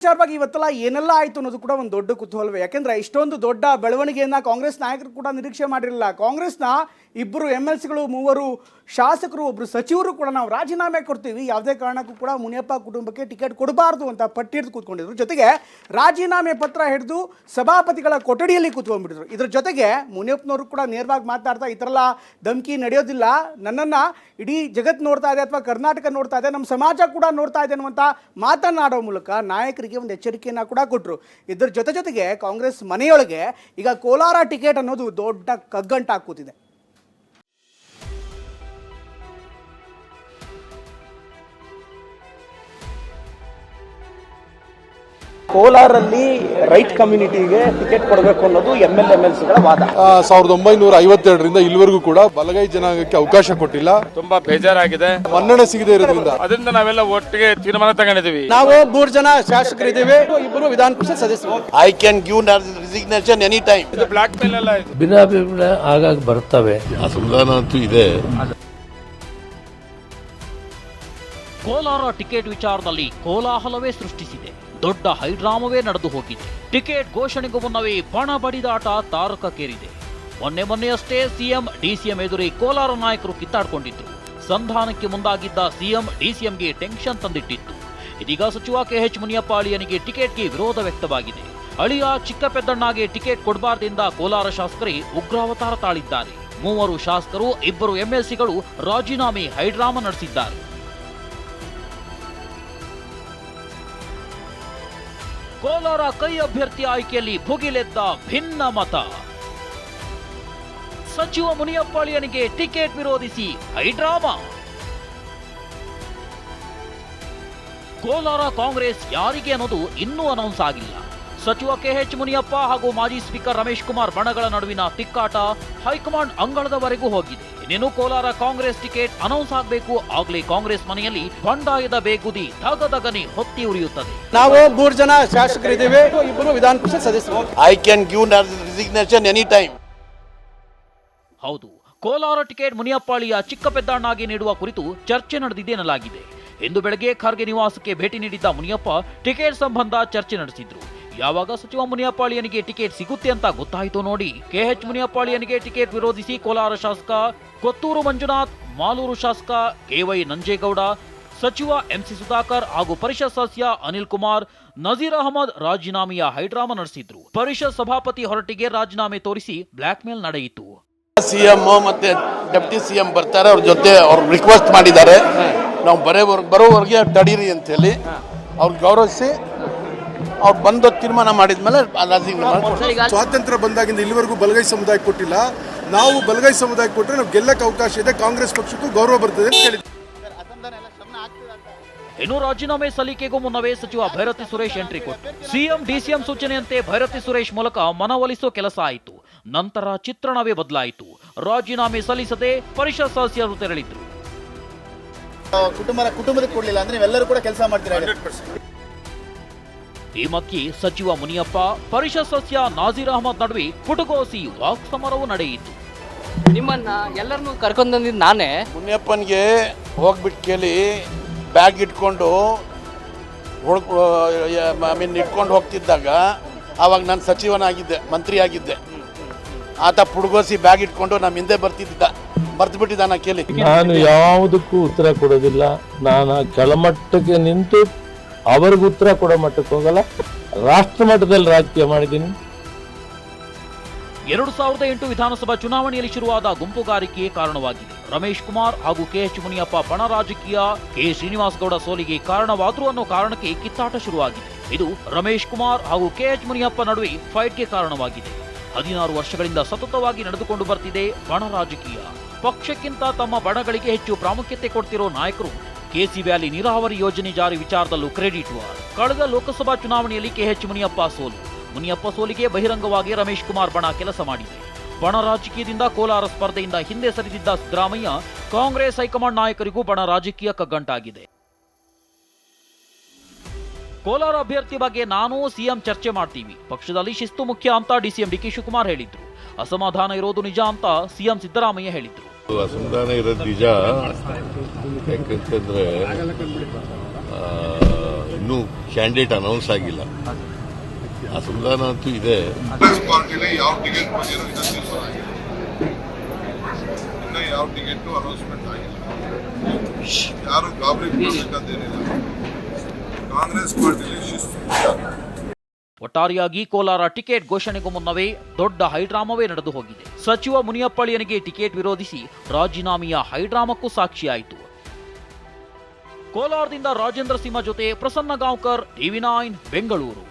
ವಿಚಾರವಾಗಿ ಇವತ್ತೆಲ್ಲ ಏನೆಲ್ಲ ಆಯ್ತು ಅನ್ನೋದು ಕೂಡ ಒಂದು ದೊಡ್ಡ ಕುತೂಹಲವೇ. ಯಾಕೆಂದ್ರೆ ಇಷ್ಟೊಂದು ದೊಡ್ಡ ಬೆಳವಣಿಗೆಯನ್ನ ಕಾಂಗ್ರೆಸ್ ನಾಯಕರು ಕೂಡ ನಿರೀಕ್ಷೆ ಮಾಡಿರಲಿಲ್ಲ. ಕಾಂಗ್ರೆಸ್ನ ಇಬ್ಬರು ಎಂ ಎಲ್ ಸಿಗಳು, ಮೂವರು ಶಾಸಕರು ಒಬ್ಬರು ಸಚಿವರು ಕೂಡ ನಾವು ರಾಜೀನಾಮೆ ಕೊಡ್ತೀವಿ. ಯಾವುದೇ ಕಾರಣಕ್ಕೂ ಕೂಡ ಮುನಿಯಪ್ಪ ಕುಟುಂಬಕ್ಕೆ ಟಿಕೆಟ್ ಕೊಡಬಾರ್ದು ಅಂತ ಪಟ್ಟಿ ಹಿಡಿದು ಕೂತ್ಕೊಂಡಿದ್ರು. ಜೊತೆಗೆ ರಾಜೀನಾಮೆ ಪತ್ರ ಹಿಡಿದು ಸಭಾಪತಿಗಳ ಕೊಠಡಿಯಲ್ಲಿ ಕೂತ್ಕೊಂಡ್ಬಿಟ್ಟಿದ್ರು ಇದ್ರ ಜೊತೆಗೆ ಮುನಿಯಪ್ಪನವರು ಕೂಡ ನೇರವಾಗಿ ಮಾತಾಡ್ತಾ ಈ ಥರಲ್ಲ ಧಮಕಿ ನಡೆಯೋದಿಲ್ಲ. ನನ್ನನ್ನು ಇಡೀ ಜಗತ್ತು ನೋಡ್ತಾ ಇದೆ ಅಥವಾ ಕರ್ನಾಟಕ ನೋಡ್ತಾ ಇದೆ, ನಮ್ಮ ಸಮಾಜ ಕೂಡ ನೋಡ್ತಾ ಇದೆ ಅನ್ನುವಂಥ ಮಾತನಾಡೋ ಮೂಲಕ ನಾಯಕರಿಗೆ ಒಂದು ಎಚ್ಚರಿಕೆಯನ್ನು ಕೂಡ ಕೊಟ್ಟರು ಇದ್ರ ಜೊತೆ ಜೊತೆಗೆ ಕಾಂಗ್ರೆಸ್ ಮನೆಯೊಳಗೆ ಈಗ ಕೋಲಾರ ಟಿಕೆಟ್ ಅನ್ನೋದು ದೊಡ್ಡ ಕಗ್ಗಂಟಾಗಿ ಕೋಲಾರಲ್ಲಿ ರೈಟ್ ಕಮ್ಯುನಿಟಿಗೆ ಟಿಕೆಟ್ ಕೊಡಬೇಕು ಅನ್ನೋದು ಎಂ ಎಲ್ ಎಂ ಎಲ್ ಸಿಗಳ ವಾದ. ಆ, ಸಾವಿರದ ಒಂಬೈನೂರ ಐವತ್ತೆರಡರಿಂದ ಇಲ್ಲಿವರೆಗೂ ಕೂಡ ಬಲಗೈ ಜನಾಂಗಕ್ಕೆ ಅವಕಾಶ ಕೊಟ್ಟಿಲ್ಲ. ತುಂಬಾ ಬೇಜಾರಾಗಿದೆ. ಮನ್ನಣೆ ಸಿಗದೆ ಇರೋದ್ರಿಂದ. ಅದರಿಂದ ನಾವೆಲ್ಲ ಒಟ್ಟಿಗೆ ತೀರ್ಮಾನ ತಗೊಂಡಿದ್ದೀವಿ. ನಾವು ಮೂರು ಜನ ಶಾಸಕರಿದ್ದೀವಿ ಇಬ್ಬರು ವಿಧಾನ ಪರಿಷತ್ ಸದಸ್ಯರು. I can give resignation time ಇದು ಬ್ಲಾಕ್ ಮೇಲ್ ಎಲ್ಲ ಇದು. ಭಿನ್ನಾಭಿಪ್ರಾಯ ಆಗಾಗ ಬರ್ತವೆ ಅಸಮಾಧಾನ ಅಂತೂ ಇದೆ. ಕೋಲಾರ ಟಿಕೆಟ್ ವಿಚಾರದಲ್ಲಿ ಕೋಲಾಹಲವೇ ಸೃಷ್ಟಿಸಿದೆ. ದೊಡ್ಡ ಹೈಡ್ರಾಮವೇ ನಡೆದು ಹೋಗಿದೆ. ಟಿಕೆಟ್ ಘೋಷಣೆಗೂ ಮುನ್ನವೇ ಪಣ ಬಡಿದಾಟ ತಾರಕಕ್ಕೇರಿದೆ. ಮೊನ್ನೆ ಮೊನ್ನೆಯಷ್ಟೇ ಸಿಎಂ, ಡಿಸಿಎಂ ಎದುರಿ ಕೋಲಾರ ನಾಯಕರು ಕಿತ್ತಾಡಿಕೊಂಡಿದ್ದರು ಸಂಧಾನಕ್ಕೆ ಮುಂದಾಗಿದ್ದ ಸಿಎಂ, ಡಿಸಿಎಂಗೆ ಟೆನ್ಷನ್ ತಂದಿಟ್ಟಿತ್ತು. ಇದೀಗ ಸಚಿವ ಕೆಎಚ್ ಮುನಿಯಪ್ಪ ಅಳಿಯನಿಗೆ ಟಿಕೆಟ್ಗೆ ವಿರೋಧ ವ್ಯಕ್ತವಾಗಿದೆ. ಅಳಿಯ ಚಿಕ್ಕ ಪೆದ್ದಣ್ಣಗೆ ಟಿಕೆಟ್ ಕೊಡಬಾರ್ದಿಂದ ಕೋಲಾರ ಶಾಸಕರೇ ಉಗ್ರಾವತಾರ ತಾಳಿದ್ದಾರೆ. ಮೂವರು ಶಾಸಕರು, ಇಬ್ಬರು ಎಂಎಲ್ಸಿಗಳು ರಾಜೀನಾಮೆ ಹೈಡ್ರಾಮಾ ನಡೆಸಿದ್ದಾರೆ. ಕೋಲಾರ ಕೈ ಅಭ್ಯರ್ಥಿ ಆಯ್ಕೆಯಲ್ಲಿ ಭುಗಿಲೆದ್ದ ಭಿನ್ನ ಮತ. ಸಚಿವ ಮುನಿಯಪ್ಪಾಳಿಯನಿಗೆ ಟಿಕೆಟ್ ವಿರೋಧಿಸಿ ಹೈಡ್ರಾಮಾ. ಕೋಲಾರ ಕಾಂಗ್ರೆಸ್ ಯಾರಿಗೆ ಅನ್ನೋದು ಇನ್ನೂ ಅನೌನ್ಸ್ ಆಗಿಲ್ಲ. ಸಚಿವ ಕೆಎಚ್ ಮುನಿಯಪ್ಪ ಹಾಗೂ ಮಾಜಿ ಸ್ಪೀಕರ್ ರಮೇಶ್ ಕುಮಾರ್ ಬಣಗಳ ನಡುವಿನ ತಿಕ್ಕಾಟ ಹೈಕಮಾಂಡ್ ಅಂಗಳದವರೆಗೂ ಹೋಗಿದೆ. ಇನ್ನೇನು ಕೋಲಾರ ಕಾಂಗ್ರೆಸ್ ಟಿಕೆಟ್ ಅನೌನ್ಸ್ ಆಗಬೇಕು ಆಗ್ಲೇ ಕಾಂಗ್ರೆಸ್ ಮನೆಯಲ್ಲಿ ಬಂಡಾಯದ ಬೇಗುದಿ ದಗದಗನೆ ಹೊತ್ತಿ ಉರಿಯುತ್ತದೆ. ನಾವು ಮೂರು ಜನ ಶಾಸಕರಿದ್ದೇವೆ ಇಬ್ಬರು ವಿಧಾನ ಪರಿಷತ್ ಸದಸ್ಯರು I can give resignation any time ಹೌದು ಕೋಲಾರ ಟಿಕೆಟ್ ಮುನಿಯಪ್ಪಾಳಿಯ ಚಿಕ್ಕ ಪೆದ್ದಾಣ್ಣಾಗಿ ನೀಡುವ ಕುರಿತು ಚರ್ಚೆ ನಡೆದಿದೆ ಎನ್ನಲಾಗಿದೆ. ಇಂದು ಬೆಳಗ್ಗೆ ಖರ್ಗೆ ನಿವಾಸಕ್ಕೆ ಭೇಟಿ ನೀಡಿದ್ದ ಮುನಿಯಪ್ಪ ಟಿಕೆಟ್ ಸಂಬಂಧ ಚರ್ಚೆ ನಡೆಸಿದ್ರು. ಯಾವಾಗ ಸಚಿವ ಮುನಿಯಪ್ಪಾಳಿಯನಿಗೆ ಟಿಕೆಟ್ ಸಿಗುತ್ತೆ ಅಂತ ಗೊತ್ತಾಯಿತು ನೋಡಿ. ಕೆಎಚ್ ಮುನಿಯಪ್ಪಾಳಿಯನಿಗೆ ಟಿಕೆಟ್ ವಿರೋಧಿಸಿ ಕೋಲಾರ ಶಾಸಕ ಕೊತ್ತೂರು ಮಂಜುನಾಥ್ ಮಾಲೂರು ಶಾಸಕ ಕೆವೈ ನಂಜೇಗೌಡ ಸಚಿವ ಎಂಸಿ ಸುಧಾಕರ್ ಹಾಗೂ ಪರಿಷತ್ ಸದಸ್ಯ ಅನಿಲ್ ಕುಮಾರ್ ನಜೀರ್ ಅಹಮದ್ ರಾಜೀನಾಮೆಯ ಹೈಡ್ರಾಮಾ ನಡೆಸಿದ್ರು. ಪರಿಷತ್ ಸಭಾಪತಿ ಹೊರಟಿಗೆ ರಾಜೀನಾಮೆ ತೋರಿಸಿ ಬ್ಲಾಕ್ ಮೇಲ್ ನಡೆಯಿತು. ಸಿಎಂ ಮತ್ತೆ ಡೆಪ್ಟಿ ಸಿಎಂ ಬರ್ತಾರೆ ಅವ್ರ ಜೊತೆ ಅವ್ರು ರಿಕ್ವೆಸ್ಟ್ ಮಾಡಿದ್ದಾರೆ. ನಾವು ಬರೋವರೆಗೆ ಬರೋವರೆಗೆ ತಡೀರಿ ಅಂತ ಹೇಳಿ ಅವ್ರು ಗೌರವಿಸಿ ಅವ್ರು ಬಂದು ತೀರ್ಮಾನ ಮಾಡಿದ್ಮೇಲೆ. ಸ್ವಾತಂತ್ರ್ಯ ಬಂದಾಗಿಂದ ಇಲ್ಲಿವರೆಗೂ ಬಲಗೈ ಸಮುದಾಯ ಕೊಟ್ಟಿಲ್ಲ. ನಾವು ಬಲಗೈ ಸಮುದಾಯ ಕೊಟ್ಟರೆ ನಾವು ಗೆಲ್ಲಕ್ಕೆ ಅವಕಾಶ ಇದೆ ಕಾಂಗ್ರೆಸ್ ಪಕ್ಷಕ್ಕೂ ಗೌರವ ಬರ್ತದೆ ಅಂತ ಹೇಳಿದ್ವಿ ಇನ್ನು ರಾಜೀನಾಮೆ ಸಲ್ಲಿಕೆಗೂ ಮುನ್ನವೇ ಸಚಿವ ಭೈರತಿ ಸುರೇಶ್ ಎಂಟ್ರಿ ಕೊಟ್ಟು ಸಿಎಂ ಡಿಸಿಎಂ ಸೂಚನೆಯಂತೆ ಭೈರತಿ ಸುರೇಶ್ ಮೂಲಕ ಮನವೊಲಿಸೋ ಕೆಲಸ ಆಯಿತು. ನಂತರ ಚಿತ್ರಣವೇ ಬದಲಾಯಿತು. ರಾಜೀನಾಮೆ ಸಲ್ಲಿಸದೆ ಪರಿಷತ್ ಸದಸ್ಯರು ತೆರಳಿದ್ರು. ಕುಟುಂಬ ಕುಟುಂಬಕ್ಕೆ ಕೊಡಲಿಲ್ಲ ಅಂದ್ರೆ ನೀವೆಲ್ಲರೂ ಕೂಡ ಕೆಲಸ ಮಾಡ್ತೀರಾ? ಈ ಮಧ್ಯೆ ಸಚಿವ ಮುನಿಯಪ್ಪ ಪರಿಷತ್ ಸದಸ್ಯ ನಾಜೀರ್ ಅಹಮದ್ ನಡುವೆ ಕುಟುಕೋಸಿ ವಾಕ್ ಸಮಾರೋಹ ನಡೆಯಿತು. ನಿಮ್ಮನ್ನ ಎಲ್ಲರನ್ನೂ ಕರ್ಕೊಂಡು ಬಂದಿದ್ದು ನಾನೇ. ಮುನಿಯಪ್ಪನಿಗೆ ಹೋಗ್ಬಿಟ್ಟು ಕೇಳಿ ಬ್ಯಾಗ್ ಇಟ್ಕೊಂಡು ಐ ಮೀನ್ ಇಟ್ಕೊಂಡು ಹೋಗ್ತಿದ್ದಾಗ ಅವಾಗ ನಾನು ಸಚಿವನಾಗಿದ್ದೆ ಮಂತ್ರಿ ಆಗಿದ್ದೆ ಆತ ಪುಡುಗೋಸಿ ಬ್ಯಾಗ್ ಇಟ್ಕೊಂಡು ನಮ್ಮ ಹಿಂದೆ ಬರ್ತಿದ್ದ ಬರ್ತು ಬಿಟ್ಟಿದ್ದ ಕೇಳಿ. ನಾನು ಯಾವುದಕ್ಕೂ ಉತ್ತರ ಕೊಡೋದಿಲ್ಲ. ನಾನು ಕೆಳಮಟ್ಟಕ್ಕೆ ನಿಂತು ಅವ್ರಿಗೆ ಉತ್ತರ ಕೊಡೋ ಮಟ್ಟಕ್ಕೆ ಹೋಗಲ್ಲ. ರಾಷ್ಟ್ರ ಮಟ್ಟದಲ್ಲಿ ರಾಜಕೀಯ ಮಾಡಿದ್ದೀನಿ. ಎರಡು ಸಾವಿರದ ಎಂಟು ವಿಧಾನಸಭಾ ಚುನಾವಣೆಯಲ್ಲಿ ಶುರುವಾದ ಗುಂಪುಗಾರಿಕೆ ಕಾರಣವಾಗಿದೆ. ರಮೇಶ್ ಕುಮಾರ್ ಹಾಗೂ ಕೆಎಚ್ ಮುನಿಯಪ್ಪ ಬಣ ರಾಜಕೀಯ, ಕೆ ಶ್ರೀನಿವಾಸ್ ಗೌಡ ಸೋಲಿಗೆ ಕಾರಣವಾದ್ರು ಅನ್ನೋ ಕಾರಣಕ್ಕೆ ಕಿತ್ತಾಟ ಶುರುವಾಗಿದೆ. ಇದು ರಮೇಶ್ ಕುಮಾರ್ ಹಾಗೂ ಕೆಎಚ್ ಮುನಿಯಪ್ಪ ನಡುವೆ ಫೈಟ್ಗೆ ಕಾರಣವಾಗಿದೆ. ಹದಿನಾರು ವರ್ಷಗಳಿಂದ ಸತತವಾಗಿ ನಡೆದುಕೊಂಡು ಬರ್ತಿದೆ ಬಣ ರಾಜಕೀಯ. ಪಕ್ಷಕ್ಕಿಂತ ತಮ್ಮ ಬಣಗಳಿಗೆ ಹೆಚ್ಚು ಪ್ರಾಮುಖ್ಯತೆ ಕೊಡ್ತಿರೋ ನಾಯಕರು ಕೆಸಿ ವ್ಯಾಲಿ ನೀರಾವರಿ ಯೋಜನೆ ಜಾರಿ ವಿಚಾರದಲ್ಲೂ ಕ್ರೆಡಿಟ್ ವಾರ್. ಕಳೆದ ಲೋಕಸಭಾ ಚುನಾವಣೆಯಲ್ಲಿ ಕೆಎಚ್ ಮುನಿಯಪ್ಪ ಸೋಲು. ಮುನಿಯಪ್ಪ ಸೋಲಿಗೆ ಬಹಿರಂಗವಾಗಿ ರಮೇಶ್ ಕುಮಾರ್ ಬಣ ಕೆಲಸ ಮಾಡಿದೆ. ಬಣ ರಾಜಕೀಯದಿಂದ ಕೋಲಾರ ಸ್ಪರ್ಧೆಯಿಂದ ಹಿಂದೆ ಸರಿದಿದ್ದ ಸಿದ್ದರಾಮಯ್ಯ ಕಾಂಗ್ರೆಸ್ ಹೈಕಮಾಂಡ್ ನಾಯಕರಿಗೂ ಬಣ ರಾಜಕೀಯ ಕಗ್ಗಂಟಾಗಿದೆ. ಕೋಲಾರ ಅಭ್ಯರ್ಥಿ ಬಗ್ಗೆ ನಾನು ಸಿಎಂ ಚರ್ಚೆ ಮಾಡ್ತೀವಿ. ಪಕ್ಷದಲ್ಲಿ ಶಿಸ್ತು ಮುಖ್ಯ ಅಂತ ಡಿಸಿಎಂ ಡಿಕೆ ಶಿವಕುಮಾರ್ ಹೇಳಿದ್ರು. ಅಸಮಾಧಾನ ಇರೋದು ನಿಜ ಅಂತ ಸಿಎಂ ಸಿದ್ದರಾಮಯ್ಯ ಹೇಳಿದ್ರು. ಅಸಮಾಧಾನ ಇರೋದು ನಿಜ. ಯಾಕಂತಂದ್ರೆ ಇನ್ನೂ ಕ್ಯಾಂಡಿಡೇಟ್ ಅನೌನ್ಸ್ ಆಗಿಲ್ಲ. ಅಸಮಾಧಾನ ಅಂತೂ ಇದೆ. ಯಾವ ಟಿಕೆಟ್ ಯಾವ ಟಿಕೆಟ್ ಅನೌನ್ಸ್ಮೆಂಟ್ ಆಗಿಲ್ಲ ಯಾರು ಗಾಬರಿ ಪಡಬೇಕಂತೇನಿಲ್ಲ ಕಾಂಗ್ರೆಸ್ ಪಾರ್ಟಿಲಿ. ಒಟ್ಟಾರೆಯಾಗಿ ಕೋಲಾರ ಟಿಕೆಟ್ ಘೋಷಣೆಗೂ ಮುನ್ನವೇ ದೊಡ್ಡ ಹೈಡ್ರಾಮವೇ ನಡೆದು ಹೋಗಿದೆ. ಸಚಿವ ಮುನಿಯಪ್ಪಳ್ಳಿಯನಿಗೆ ಟಿಕೆಟ್ ವಿರೋಧಿಸಿ ರಾಜೀನಾಮೆಯ ಹೈಡ್ರಾಮಕ್ಕೂ ಸಾಕ್ಷಿಯಾಯಿತು. ಕೋಲಾರದಿಂದ ರಾಜೇಂದ್ರ ಸಿಂಹ ಜೊತೆ ಪ್ರಸನ್ನ ಗಾಂವ್ಕರ್ ಟಿವಿ ನೈನ್, ಬೆಂಗಳೂರು.